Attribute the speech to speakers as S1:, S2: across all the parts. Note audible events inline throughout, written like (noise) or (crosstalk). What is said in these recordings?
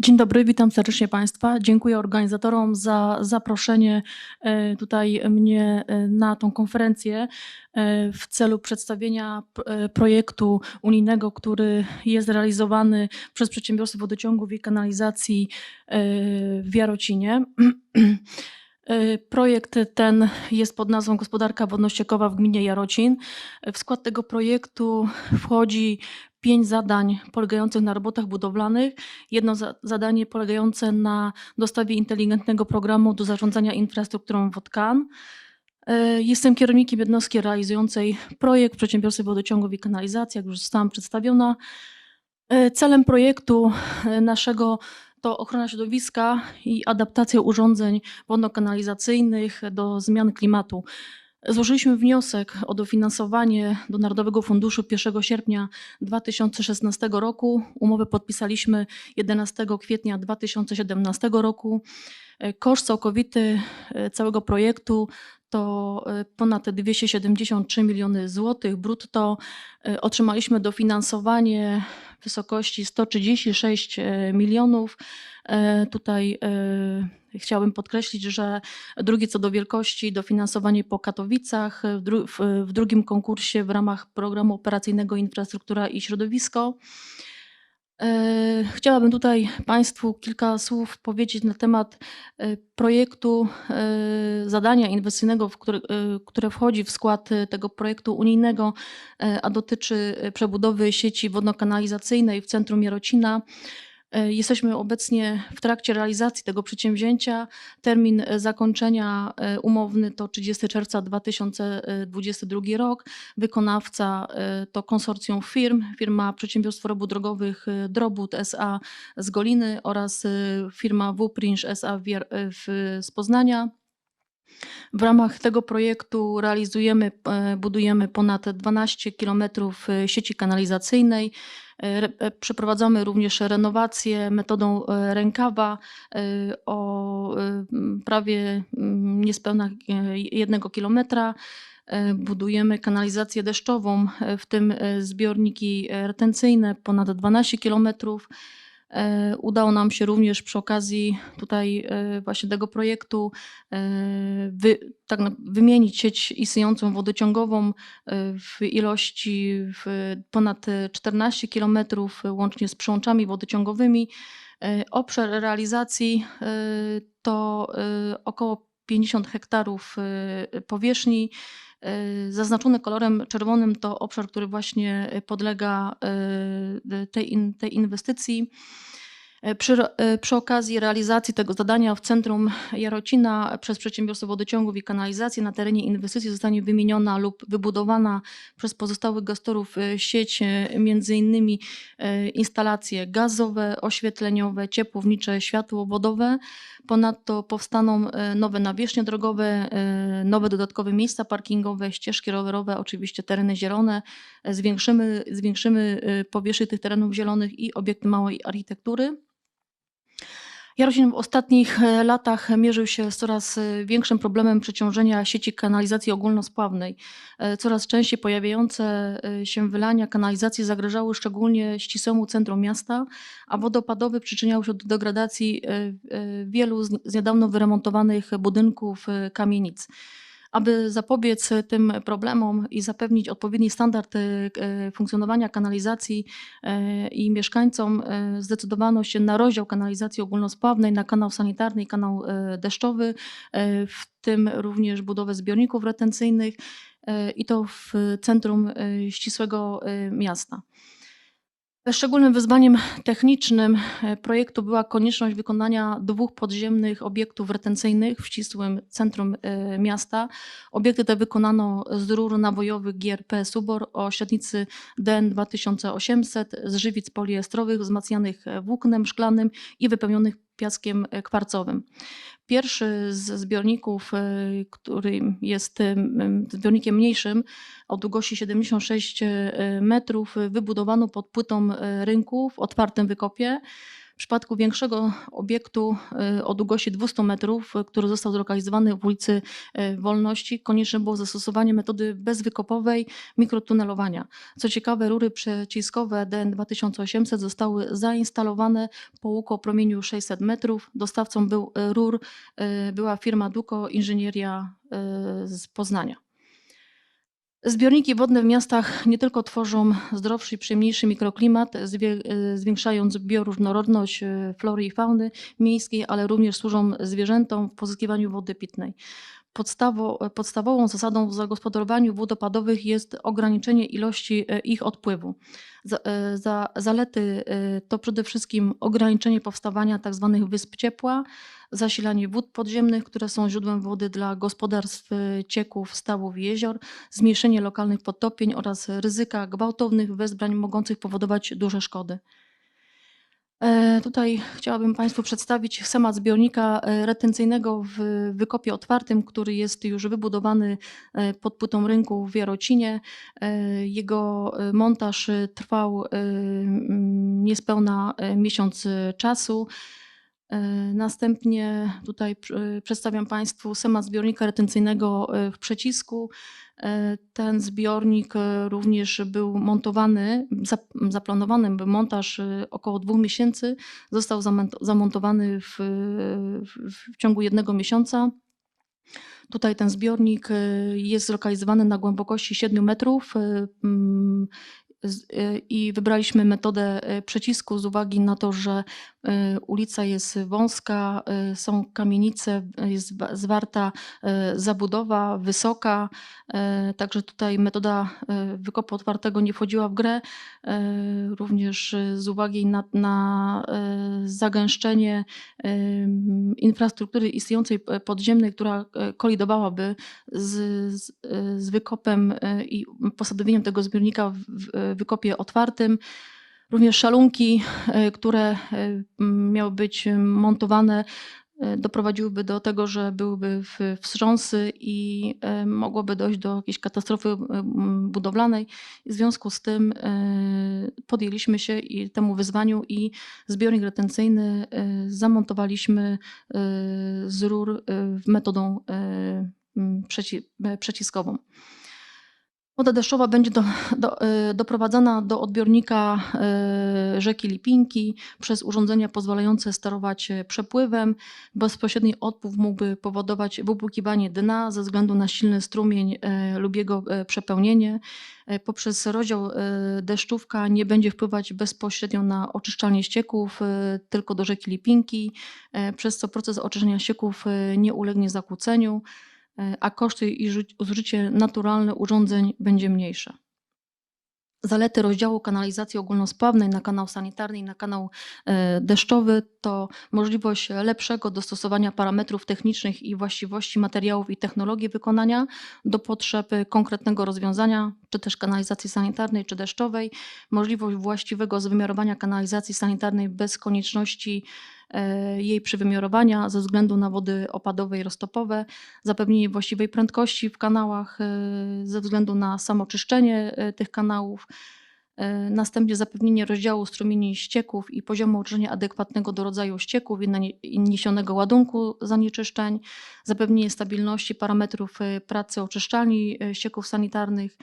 S1: Dzień dobry, witam serdecznie Państwa. Dziękuję organizatorom za zaproszenie e, tutaj mnie e, na tą konferencję e, w celu przedstawienia projektu unijnego, który jest realizowany przez przedsiębiorstwo wodociągów i kanalizacji w Jarocinie. (clears throat) Projekt ten jest pod nazwą Gospodarka wodno-ściekowa w gminie Jarocin. W skład tego projektu wchodzi pięć zadań polegających na robotach budowlanych, jedno za, zadanie polegające na dostawie inteligentnego programu do zarządzania infrastrukturą WODKAN. E, Jestem kierownikiem jednostki realizującej projekt w przedsiębiorstwie wodociągów i kanalizacji, jak już zostałam przedstawiona. E, Celem projektu e, naszego to ochrona środowiska i adaptacja urządzeń wodno-kanalizacyjnych do zmian klimatu. Złożyliśmy wniosek o dofinansowanie do Narodowego Funduszu 1 sierpnia 2016 roku. Umowę podpisaliśmy 11 kwietnia 2017 roku. Koszt całkowity e, całego projektu to e, ponad 273 miliony złotych brutto. E, Otrzymaliśmy dofinansowanie wysokości 136 e, milionów. E, Tutaj e, chciałabym podkreślić, że drugie co do wielkości dofinansowanie po Katowicach, w, dru- w drugim konkursie w ramach programu operacyjnego Infrastruktura i Środowisko. E, Chciałabym tutaj Państwu kilka słów powiedzieć na temat e, projektu e, zadania inwestycyjnego, które wchodzi w skład tego projektu unijnego, a dotyczy przebudowy sieci wodno-kanalizacyjnej w centrum Jarocina. E, Jesteśmy obecnie w trakcie realizacji tego przedsięwzięcia. Termin e, zakończenia e, umowny to 30 czerwca 2022 rok. Wykonawca to konsorcjum firm, firma Przedsiębiorstwo Robót Drogowych Drobut SA z Goliny oraz firma WPRINż SA w- z Poznania. W ramach tego projektu realizujemy, e, budujemy ponad 12 km sieci kanalizacyjnej. E, e, Przeprowadzamy również renowację metodą e, rękawa e, o e, prawie niespełna e, jednego kilometra. E, Budujemy kanalizację deszczową, e, w tym e, zbiorniki e, retencyjne ponad 12 kilometrów. E, Udało nam się również przy okazji tutaj e, właśnie tego projektu e, wy, tak wymienić sieć istniejącą wodociągową w ilości w ponad e, 14 km łącznie z przełączami wodociągowymi. Obszar realizacji to około 50 hektarów powierzchni. E, Zaznaczony kolorem czerwonym to obszar, który właśnie podlega e, tej, tej inwestycji. E, Przy, e, przy okazji realizacji tego zadania w centrum Jarocina przez przedsiębiorstwo wodociągów i kanalizacji na terenie inwestycji zostanie wymieniona lub wybudowana przez pozostałych gestorów e, sieć, e, instalacje gazowe, oświetleniowe, ciepłownicze, światłowodowe. Ponadto powstaną nowe nawierzchnie drogowe, nowe dodatkowe miejsca parkingowe, ścieżki rowerowe, oczywiście tereny zielone. Zwiększymy, zwiększymy powierzchnię tych terenów zielonych i obiekty małej architektury. Jarocin w ostatnich e, latach mierzył się z coraz e, większym problemem przeciążenia sieci kanalizacji ogólnospławnej. E, Coraz częściej pojawiające się wylania kanalizacji zagrażały szczególnie ścisłemu centrum miasta, a wodopadowy przyczyniały się do degradacji wielu z niedawno wyremontowanych budynków kamienic. Aby zapobiec tym problemom i zapewnić odpowiedni standard e, e, funkcjonowania kanalizacji e, i mieszkańcom zdecydowano się na rozdział kanalizacji ogólnospławnej na kanał sanitarny i kanał deszczowy, w tym również budowę zbiorników retencyjnych i to w centrum ścisłego miasta. Szczególnym wyzwaniem technicznym e, projektu była konieczność wykonania dwóch podziemnych obiektów retencyjnych w ścisłym centrum e, miasta. Obiekty te wykonano z rur nawojowych GRP Subor o średnicy DN 2800 z żywic poliestrowych wzmacnianych e, włóknem szklanym i wypełnionych piaskiem e, kwarcowym. Pierwszy z zbiorników, e, który jest em, zbiornikiem mniejszym, o długości 76 e, metrów, e, wybudowano pod płytą e, rynku w otwartym wykopie. W przypadku większego obiektu y, o długości 200 metrów, y, który został zlokalizowany w ulicy y, Wolności, konieczne było zastosowanie metody bezwykopowej mikrotunelowania. Co ciekawe, rury przeciskowe DN 2800 zostały zainstalowane po łuku o promieniu 600 metrów. Dostawcą był rur, była firma Duko Inżynieria z Poznania. Zbiorniki wodne w miastach nie tylko tworzą zdrowszy i przyjemniejszy mikroklimat, y, zwiększając bioróżnorodność y, flory i fauny miejskiej, ale również służą zwierzętom w pozyskiwaniu wody pitnej. Podstawo, podstawową zasadą w zagospodarowaniu wód opadowych jest ograniczenie ilości e, ich odpływu. Za, e, za, zalety e, to przede wszystkim ograniczenie powstawania tzw. wysp ciepła, zasilanie wód podziemnych, które są źródłem wody dla gospodarstw, cieków, stawów i jezior, zmniejszenie lokalnych podtopień oraz ryzyka gwałtownych wezbrań mogących powodować duże szkody. E, Tutaj chciałabym Państwu przedstawić schemat zbiornika e, retencyjnego w wykopie otwartym, który jest już wybudowany e, pod płytą rynku w Jarocinie. Jego montaż trwał niespełna miesiąc czasu. E, Następnie tutaj pr- przedstawiam Państwu schemat zbiornika retencyjnego e, w Przecisku. E, Ten zbiornik e, również był montowany, zap- zaplanowany był montaż e, około dwóch miesięcy. Został zamont- zamontowany w, w, ciągu jednego miesiąca. Tutaj ten zbiornik e, jest zlokalizowany na głębokości 7 metrów e, e, i wybraliśmy metodę e, przecisku z uwagi na to, że e, ulica jest wąska, są kamienice, jest wa- zwarta zabudowa wysoka, także tutaj metoda wykopu otwartego nie wchodziła w grę. Również z uwagi na, na zagęszczenie infrastruktury istniejącej podziemnej, która kolidowałaby z, z, z wykopem i posadowieniem tego zbiornika w wykopie otwartym. Również szalunki, e, które e, miały być montowane, e, doprowadziłyby do tego, że byłyby wstrząsy i mogłoby dojść do jakiejś katastrofy budowlanej. W związku z tym podjęliśmy się i temu wyzwaniu i zbiornik retencyjny zamontowaliśmy z rur metodą przeciskową. Woda deszczowa będzie do, do, e, doprowadzana do odbiornika e, rzeki Lipinki przez urządzenia pozwalające sterować e, przepływem. Bezpośredni odpływ mógłby powodować wypłukiwanie dna ze względu na silny strumień e, lub jego e, przepełnienie. Poprzez rozdział deszczówka nie będzie wpływać bezpośrednio na oczyszczalnię ścieków, tylko do rzeki Lipinki, przez co proces oczyszczania ścieków nie ulegnie zakłóceniu a koszty i ży- zużycie naturalne urządzeń będzie mniejsze. Zalety rozdziału kanalizacji ogólnospławnej na kanał sanitarny i na kanał e, deszczowy to możliwość lepszego dostosowania parametrów technicznych i właściwości materiałów i technologii wykonania do potrzeb konkretnego rozwiązania, czy też kanalizacji sanitarnej, czy deszczowej, możliwość właściwego wymiarowania kanalizacji sanitarnej bez konieczności e, jej przywymiarowania ze względu na wody opadowe i roztopowe, zapewnienie właściwej prędkości w kanałach e, ze względu na samoczyszczenie e, tych kanałów, e, następnie zapewnienie rozdziału strumieni ścieków i poziomu oczyszczenia adekwatnego do rodzaju ścieków i niesionego ładunku zanieczyszczeń, zapewnienie stabilności parametrów e, pracy oczyszczalni e, ścieków sanitarnych,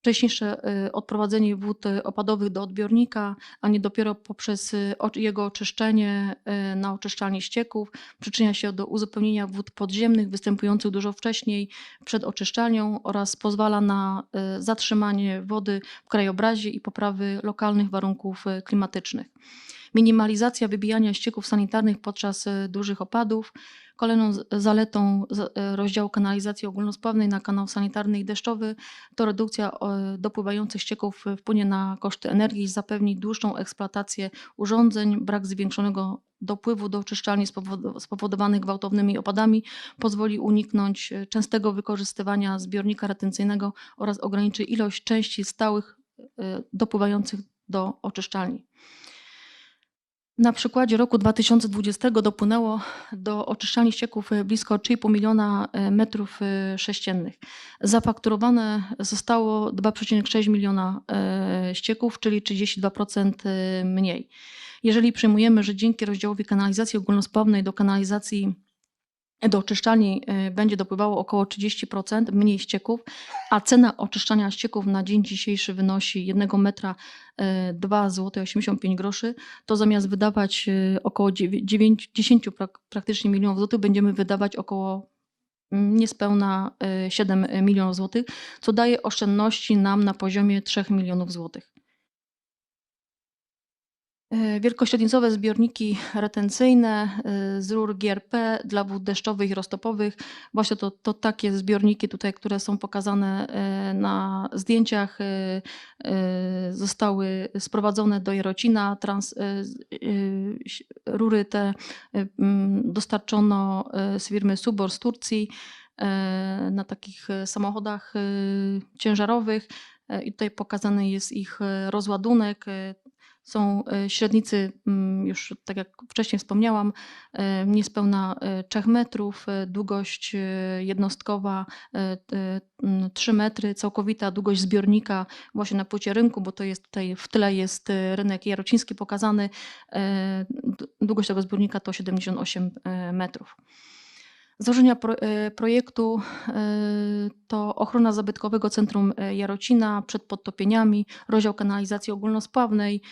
S1: wcześniejsze e, odprowadzenie wód e, opadowych do odbiornika, a nie dopiero poprzez oczy- jego oczyszczenie na oczyszczalni ścieków przyczynia się do uzupełnienia wód podziemnych występujących dużo wcześniej przed oczyszczalnią oraz pozwala na zatrzymanie wody w krajobrazie i poprawy lokalnych warunków klimatycznych. Minimalizacja wybijania ścieków sanitarnych podczas e, dużych opadów. Kolejną zaletą e, rozdziału kanalizacji ogólnospławnej na kanał sanitarny i deszczowy to redukcja dopływających ścieków e, wpłynie na koszty energii zapewni dłuższą eksploatację urządzeń. Brak zwiększonego dopływu do oczyszczalni spowodo- spowodowanych gwałtownymi opadami pozwoli uniknąć częstego wykorzystywania zbiornika retencyjnego oraz ograniczy ilość części stałych dopływających do oczyszczalni. Na przykładzie roku 2020 dopłynęło do oczyszczalni ścieków blisko 3,5 miliona e, metrów e, sześciennych. Zafakturowane zostało 2,6 miliona e, ścieków, czyli 32% e, mniej. Jeżeli przyjmujemy, że dzięki rozdziałowi kanalizacji ogólnospławnej do kanalizacji do oczyszczalni e, będzie dopływało około 30% mniej ścieków, a cena oczyszczania ścieków na dzień dzisiejszy wynosi 1 metra e, 2 zł 85 groszy, to zamiast wydawać e, około 9, 10 prak- praktycznie milionów złotych, będziemy wydawać około mm, niespełna e, 7 milionów złotych, co daje oszczędności nam na poziomie 3 milionów złotych. E, Wielkośrednicowe zbiorniki retencyjne e, z rur GRP dla wód deszczowych i roztopowych. Właśnie to, to takie zbiorniki tutaj, które są pokazane e, na zdjęciach, zostały sprowadzone do Jarocina. Trans, rury te dostarczono z firmy Subor z Turcji na takich samochodach ciężarowych. I tutaj pokazany jest ich rozładunek. Są e, średnicy, mm, już tak jak wcześniej wspomniałam, e, niespełna e, 3 metrów, e, długość e, jednostkowa e, t- mm, 3 metry, całkowita długość zbiornika właśnie na płycie rynku, bo to jest tutaj w tyle jest rynek jarociński pokazany. Długość tego zbiornika to 78 e, metrów. Założenia e, projektu e, to ochrona zabytkowego centrum e, Jarocina przed podtopieniami, rozdział kanalizacji ogólnospławnej,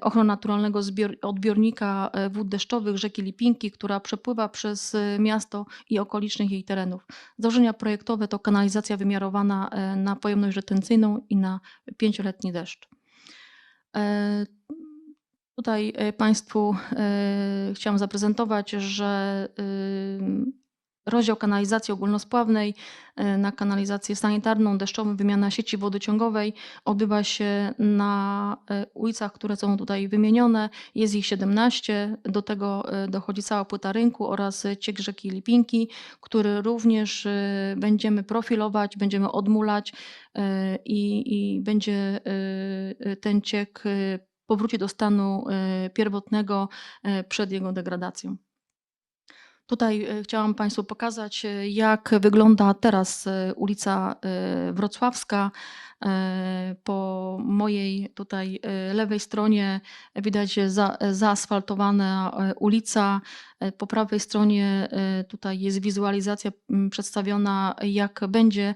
S1: ochrona naturalnego odbiornika wód deszczowych rzeki Lipinki, która przepływa przez miasto i okolicznych jej terenów. Założenia projektowe to kanalizacja wymiarowana na pojemność retencyjną i na pięcioletni deszcz. Tutaj Państwu chciałam zaprezentować, że rozdział kanalizacji ogólnospławnej e, na kanalizację sanitarną, deszczową, wymiana sieci wodociągowej odbywa się na e, ulicach, które są tutaj wymienione. Jest ich 17. Do tego e, dochodzi cała płyta rynku oraz ciek rzeki Lipinki, który również będziemy profilować, będziemy odmulać i, i będzie ten ciek powróci do stanu pierwotnego przed jego degradacją. Tutaj e, chciałam Państwu pokazać, e, jak wygląda teraz e, ulica Wrocławska. Po mojej tutaj lewej stronie widać za, zaasfaltowana ulica. Po prawej stronie tutaj jest wizualizacja przedstawiona, jak będzie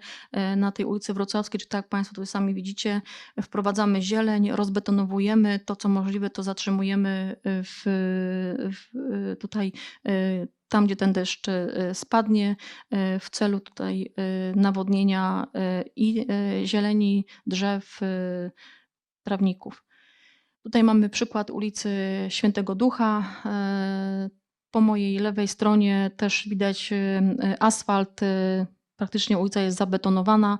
S1: na tej ulicy Wrocławskiej, czy tak jak Państwo tutaj sami widzicie, wprowadzamy zieleń, rozbetonowujemy, to co możliwe to zatrzymujemy w, w, tutaj tam, gdzie ten deszcz e, spadnie, e, w celu tutaj e, nawodnienia i zieleni, drzew, trawników. Tutaj mamy przykład ulicy Świętego Ducha. Po mojej lewej stronie też widać asfalt. Praktycznie ulica jest zabetonowana.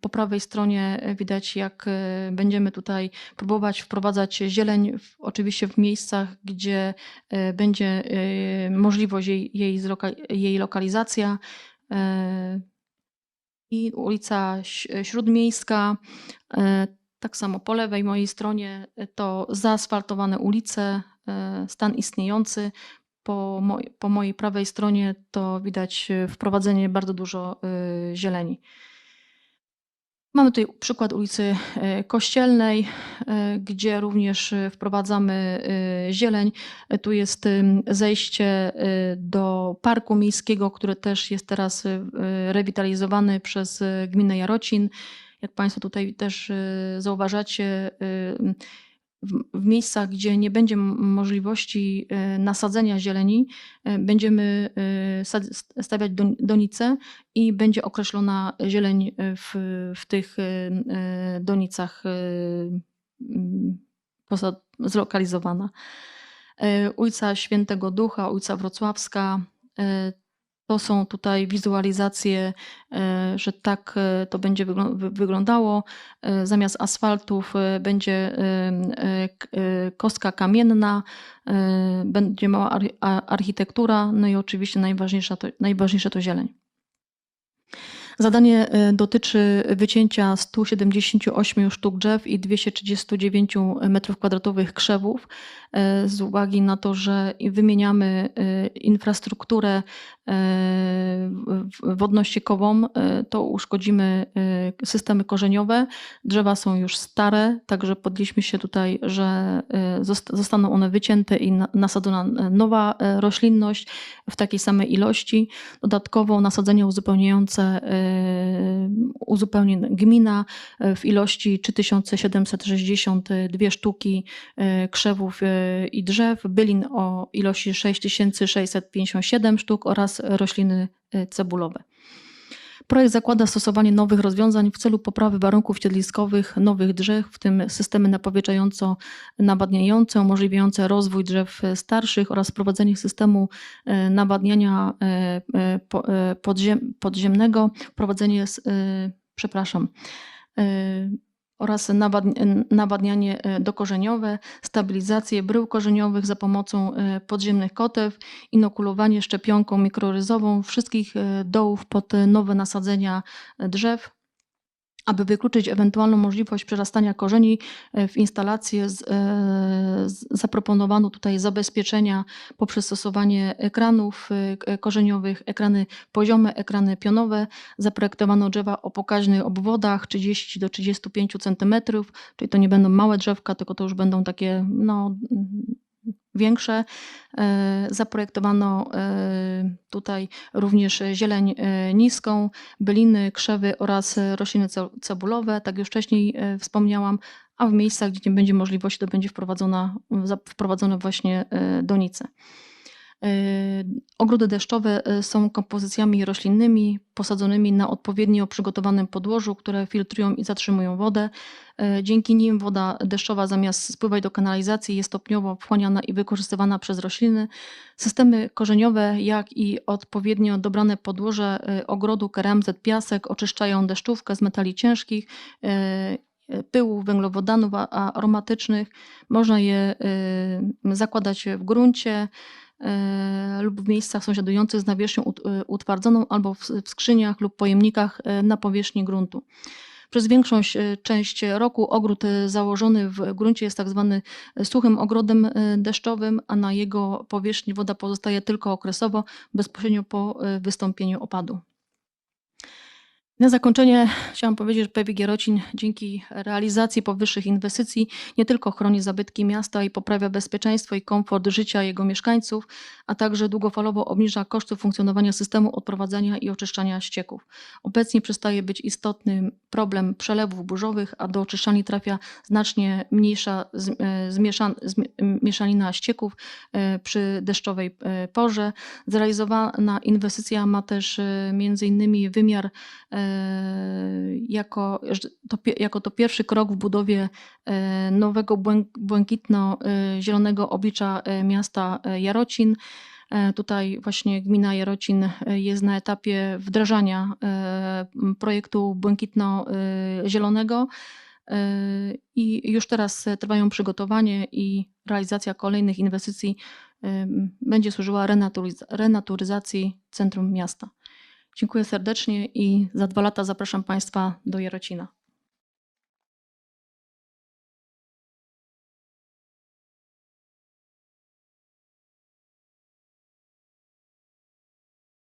S1: Po prawej stronie e, widać, jak e, będziemy tutaj próbować wprowadzać zieleń, oczywiście w miejscach, gdzie e, będzie możliwość jej, jej, jej lokalizacja. I ulica Śródmiejska. Tak samo po lewej mojej stronie to zaasfaltowane ulice, stan istniejący. Po, moj, po mojej prawej stronie to widać e, wprowadzenie bardzo dużo e, zieleni. Mamy tutaj przykład ulicy e, Kościelnej, gdzie również wprowadzamy zieleń. Tu jest zejście do parku miejskiego, który też jest teraz rewitalizowany przez gminę Jarocin. Jak Państwo tutaj też zauważacie, w, miejscach, gdzie nie będzie możliwości e, nasadzenia zieleni, e, będziemy e, stawiać don- donice i będzie określona zieleń w, w tych donicach zlokalizowana. Ulica Świętego Ducha, ulica Wrocławska. To są tutaj wizualizacje, e, że tak e, to będzie wyglą- wy- wyglądało. E, Zamiast asfaltów będzie kostka kamienna, będzie mała architektura, no i oczywiście najważniejsza to, najważniejsze to zieleń. Zadanie dotyczy wycięcia 178 sztuk drzew i 239 m2 krzewów z uwagi na to, że wymieniamy infrastrukturę wodno-ściekową, e, to uszkodzimy e, systemy korzeniowe. Drzewa są już stare, także podjęliśmy się tutaj, że e, zost- zostaną one wycięte i na- nasadzona nowa roślinność w takiej samej ilości. Dodatkowo nasadzenia uzupełniające uzupełni gmina w ilości 3762 sztuki krzewów i drzew, bylin o ilości 6657 sztuk oraz rośliny e, cebulowe. Projekt zakłada stosowanie nowych rozwiązań w celu poprawy warunków siedliskowych nowych drzew, w tym systemy napowiedziająco-nawadniające, umożliwiające rozwój drzew starszych oraz wprowadzenie systemu e, nawadniania podziem, podziemnego, wprowadzenie, s- e, przepraszam, oraz nawadn- nawadnianie e, dokorzeniowe, stabilizację brył korzeniowych za pomocą e, podziemnych kotew, inokulowanie szczepionką mikroryzową wszystkich e, dołów pod nowe nasadzenia drzew, aby wykluczyć ewentualną możliwość przerastania korzeni e, w instalację, z, e, z- zaproponowano tutaj zabezpieczenia poprzez stosowanie ekranów e, korzeniowych, ekrany poziome, ekrany pionowe. Zaprojektowano drzewa o pokaźnych obwodach 30 do 35 cm, czyli to nie będą małe drzewka, tylko to już będą takie no, większe. E, Zaprojektowano e, tutaj również zieleń e, niską, byliny, krzewy oraz rośliny ce- cebulowe, tak już wcześniej wspomniałam, a w miejscach, gdzie nie będzie możliwości, to będzie wprowadzona, wprowadzone właśnie donice. E, Ogrody deszczowe e, są kompozycjami roślinnymi posadzonymi na odpowiednio przygotowanym podłożu, które filtrują i zatrzymują wodę. E, Dzięki nim woda deszczowa zamiast spływać do kanalizacji jest stopniowo wchłaniana i wykorzystywana przez rośliny. Systemy korzeniowe, jak i odpowiednio dobrane podłoże ogrodu KRMZ piasek oczyszczają deszczówkę z metali ciężkich, pyłów, węglowodanów aromatycznych. Można je zakładać w gruncie lub w miejscach sąsiadujących z nawierzchnią e, utwardzoną albo w, skrzyniach lub pojemnikach e, na powierzchni gruntu. Przez większą e, część roku ogród e, założony w gruncie jest tak zwany e, suchym ogrodem e, deszczowym, a na jego powierzchni woda pozostaje tylko okresowo, bezpośrednio po e, wystąpieniu opadu. Na zakończenie chciałam powiedzieć, że PWG Rocin dzięki realizacji powyższych inwestycji nie tylko chroni zabytki miasta i poprawia bezpieczeństwo i komfort życia jego mieszkańców, a także długofalowo obniża koszty funkcjonowania systemu odprowadzania i oczyszczania ścieków. Obecnie przestaje być istotny problem przelewów burzowych, a do oczyszczalni trafia znacznie mniejsza e, zmieszan, zmi- mieszanina ścieków e, przy deszczowej e, porze. Zrealizowana inwestycja ma też między innymi wymiar jako to, jako to pierwszy krok w budowie e, nowego błęk- błękitno-zielonego oblicza e, miasta e, Jarocin. E, Tutaj właśnie gmina Jarocin e, jest na etapie wdrażania e, projektu błękitno-zielonego e, i już teraz e, trwają przygotowanie i realizacja kolejnych inwestycji e, będzie służyła renaturyz- renaturyzacji centrum miasta. Dziękuję serdecznie i za dwa lata zapraszam Państwa do Jarocina.